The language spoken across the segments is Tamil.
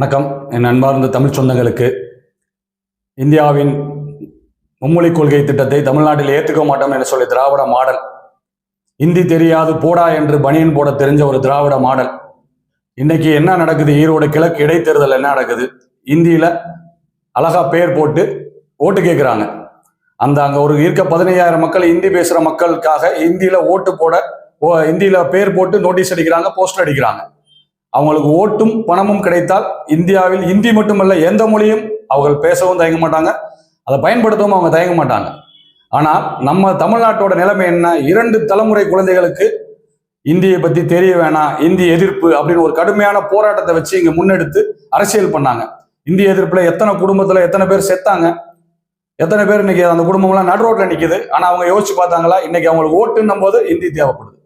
வணக்கம். என் அன்பார்ந்த தமிழ் சொந்தங்களுக்கு இந்தியாவின் மும்மொழி கொள்கை திட்டத்தை தமிழ்நாட்டில் ஏற்றுக்க மாட்டோம் என்று சொல்லி திராவிட மாடல் இந்தி தெரியாது போடா என்று பனியன் போட தெரிஞ்ச ஒரு திராவிட மாடல். இன்னைக்கு என்ன நடக்குது? ஈரோடு கிழக்கு இடைத்தேர்தல் என்ன நடக்குது? இந்தியில அழகா பேர் போட்டு ஓட்டு கேட்குறாங்க அந்த அங்க ஒரு இருக்க பதினையாயிரம் மக்கள் இந்தி பேசுற மக்களுக்காக இந்தியில ஓட்டு போட ஓ இந்தியில பேர் போட்டு நோட்டீஸ் அடிக்கிறாங்க போஸ்டர் அடிக்கிறாங்க. அவங்களுக்கு ஓட்டும் பணமும் கிடைத்தால் இந்தியாவில் இந்தி மட்டுமல்ல எந்த மொழியும் அவர்கள் பேசவும் தயங்க மாட்டாங்க. அதை பயன்படுத்தவும் அவங்க தயங்க மாட்டாங்க. ஆனால் நம்ம தமிழ்நாட்டோட நிலைமை என்ன? இரண்டு தலைமுறை குழந்தைகளுக்கு இந்தியை பத்தி தெரிய வேணாம் இந்தி எதிர்ப்பு அப்படின்னு ஒரு கடுமையான போராட்டத்தை வச்சு இங்க முன்னெடுத்து அரசியல் பண்ணாங்க. இந்திய எதிர்ப்புல எத்தனை குடும்பத்துல எத்தனை பேர் செத்தாங்க? எத்தனை பேர் இன்னைக்கு அந்த குடும்பம்லாம் நடு ரோட்ல நிக்குது? ஆனா அவங்க யோசிச்சு பார்த்தாங்களா? இன்னைக்கு அவங்களுக்கு ஓட்டுன்னும் போது இந்தி தேவைப்படுது.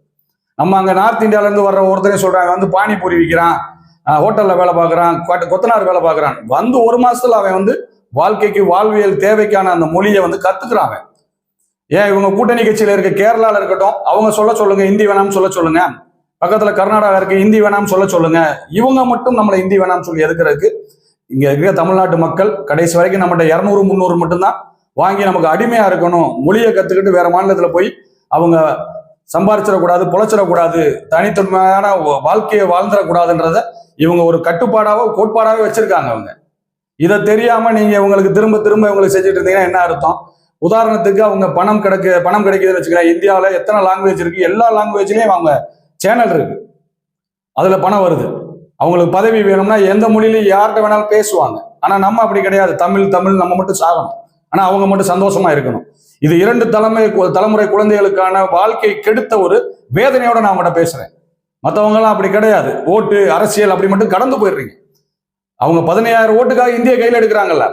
நம்ம அங்கே நார்த் இந்தியாவிலேருந்து வர்ற ஒருத்தரையும் சொல்கிறாங்க வந்து பானிபூரி விற்கிறான் ஹோட்டலில் வேலை பார்க்குறான் கொத்தனார் வேலை பார்க்குறான். வந்து ஒரு மாதத்தில் அவன் வந்து வாழ்க்கைக்கு வாழ்வியல் தேவைக்கான அந்த மொழியை வந்து கற்றுக்குறான் அவன். ஏன் இவங்க கூட்டணி கட்சியில் இருக்க கேரளாவில் இருக்கட்டும் அவங்க சொல்ல சொல்லுங்க ஹிந்தி வேணாம்னு சொல்ல சொல்லுங்க. பக்கத்தில் கர்நாடகா இருக்கு ஹிந்தி வேணாம்னு சொல்ல சொல்லுங்க. இவங்க மட்டும் நம்மளை ஹிந்தி வேணாம்னு சொல்லி எதுக்கிறதுக்கு? இங்கே இருக்கிற தமிழ்நாட்டு மக்கள் கடைசி வரைக்கும் நம்மகிட்ட இரநூறு முந்நூறு மட்டும்தான் வாங்கி நமக்கு அடிமையாக இருக்கணும். மொழியை கற்றுக்கிட்டு வேற மாநிலத்தில் போய் அவங்க சம்பாரிச்சிடக்கூடாது பொழைச்சிடக்கூடாது தனித்தன்மையான வா- வாழ்க்கையை வாழ்ந்துடக்கூடாதுன்றத இவங்க ஒரு கட்டுப்பாடாவோ கோட்பாடாவே வச்சிருக்காங்க அவங்க. இதை தெரியாம நீங்க இவங்களுக்கு திரும்ப திரும்ப இவங்களுக்கு செஞ்சுட்டு இருந்தீங்கன்னா என்ன அர்த்தம்? உதாரணத்துக்கு அவங்க பணம் கிடைக்க பணம் கிடைக்குதுன்னு வச்சுக்கலாம் இந்தியாவில் எத்தனை லாங்குவேஜ் இருக்கு? எல்லா லாங்குவேஜ்லயும் அவங்க சேனல் இருக்கு. அதுல பணம் வருது. அவங்களுக்கு பதவி வேணும்னா எந்த மொழியிலையும் யார்கிட்ட வேணாலும் பேசுவாங்க. ஆனா நம்ம அப்படி கிடையாது. தமிழ் தமிழ் நம்ம மட்டும் சாகணும். ஆனா அவங்க மட்டும் சந்தோஷமா இருக்கணும். இது இரண்டு தலைமை தலைமுறை குழந்தைகளுக்கான வாழ்க்கை கெடுத்த ஒரு வேதனையோட நான் அவங்கள்ட்ட பேசுறேன். மற்றவங்க எல்லாம் அப்படி கிடையாது. ஓட்டு அரசியல் அப்படி மட்டும் கடந்து போயிடுறீங்க. அவங்க பதினையாயிரம் ஓட்டுக்காக இந்திய கையில் எடுக்கிறாங்கல்ல.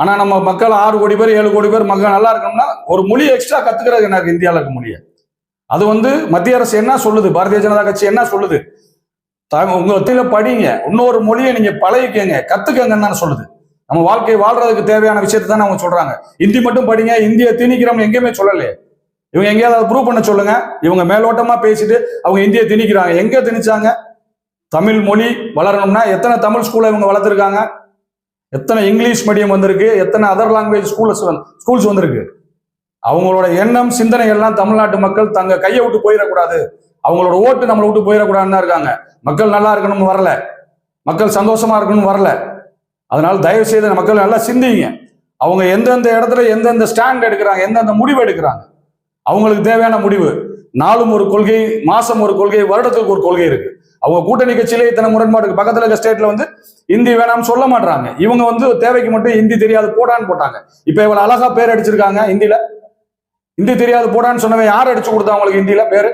ஆனா நம்ம மக்கள் ஆறு கோடி பேர் ஏழு கோடி பேர் மக்கள் நல்லா இருக்கணும்னா ஒரு மொழி எக்ஸ்ட்ரா கத்துக்கிறது எனக்கு இந்தியாவில் இருக்க மொழியை. அது வந்து மத்திய அரசு என்ன சொல்லுது? பாரதிய ஜனதா கட்சி என்ன சொல்லுது? உங்க ஒத்தியில படிங்க. இன்னொரு மொழியை நீங்க பழகிக்கங்க கத்துக்கங்கன்னு சொல்லுது. நம்ம வாழ்க்கையை வாழ்றதுக்கு தேவையான விஷயத்தை தான் அவங்க சொல்றாங்க. இந்தி மட்டும் படிங்க இந்திய திணிக்கிறவங்க எங்கேயுமே சொல்லலையே. இவங்க எங்கேயாவது ப்ரூவ் பண்ண சொல்லுங்க. இவங்க மேலோட்டமா பேசிட்டு அவங்க இந்தியை திணிக்கிறாங்க. எங்க திணிச்சாங்க? தமிழ் மொழி வளரணும்னா எத்தனை தமிழ் ஸ்கூலை இவங்க வளர்த்துருக்காங்க? எத்தனை இங்கிலீஷ் மீடியம் வந்திருக்கு? எத்தனை அதர் லாங்குவேஜ் ஸ்கூல்ஸ் ஸ்கூல்ஸ் வந்திருக்கு? அவங்களோட எண்ணம் சிந்தனை எல்லாம் தமிழ்நாட்டு மக்கள் தங்க கையை விட்டு போயிடக்கூடாது. அவங்களோட ஓட்டு நம்மளை விட்டு போயிடக்கூடாதுன்னு இருக்காங்க. மக்கள் நல்லா இருக்கணும்னு வரல. மக்கள் சந்தோஷமா இருக்கணும்னு வரல. அதனால தயவு செய்து மக்கள் நல்லா சிந்திங்க. அவங்க எந்தெந்த இடத்துல எந்தெந்த ஸ்டாண்ட் எடுக்கிறாங்க எந்தெந்த முடிவு எடுக்கிறாங்க. அவங்களுக்கு தேவையான முடிவு. நாளும் ஒரு கொள்கை மாசம் ஒரு கொள்கை வருடத்துக்கு ஒரு கொள்கை இருக்கு. அவங்க கூட்டணி கட்சியிலே இத்தனை முரண்பாடு பக்கத்துல இருக்க ஸ்டேட்ல வந்து இந்தி வேணாம்னு சொல்ல மாட்டாங்க இவங்க வந்து தேவைக்கு மட்டும் இந்தி தெரியாது போடான்னு போட்டாங்க. இப்ப இவ்வளவு அழகா பேர் அடிச்சிருக்காங்க இந்தியில. இந்தி தெரியாது போடான்னு சொன்னவன் யார் அடிச்சு கொடுத்தா அவங்களுக்கு இந்தியில பேரு?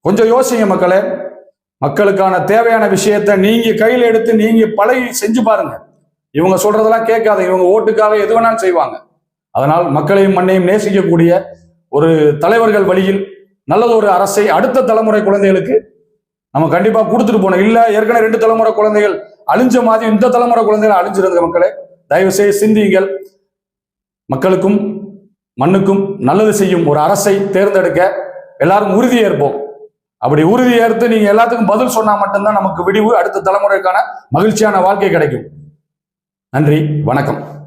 கொஞ்சம் யோசிங்க மக்களே. மக்களுக்கான தேவையான விஷயத்த நீங்க கையில் எடுத்து நீங்க பழகி செஞ்சு பாருங்க. இவங்க சொல்றதெல்லாம் கேட்காத இவங்க ஓட்டுக்காக எது வேணாலும் செய்வாங்க. அதனால் மக்களையும் மண்ணையும் நேசிக்கக்கூடிய ஒரு தலைவர்கள் வழியில் நல்லது ஒரு அரசை அடுத்த தலைமுறை குழந்தைகளுக்கு நம்ம கண்டிப்பா கொடுத்துட்டு போனோம் இல்ல ஏற்கனவே ரெண்டு தலைமுறை குழந்தைகள் அழிஞ்ச மாதிரி இந்த தலைமுறை குழந்தைகள் அழிஞ்சிருந்த மக்களே. தயவு செய்து சிந்தியுங்கள். மக்களுக்கும் மண்ணுக்கும் நல்லது செய்யும் ஒரு அரசை தேர்ந்தெடுக்க எல்லாரும் உறுதியேற்போம். அப்படி உறுதி ஏற்று நீங்க எல்லாத்துக்கும் பதில் சொன்னா மட்டும்தான் நமக்கு விடிவு அடுத்த தலைமுறைக்கான மகிழ்ச்சியான வாழ்க்கை கிடைக்கும். நன்றி வணக்கம்.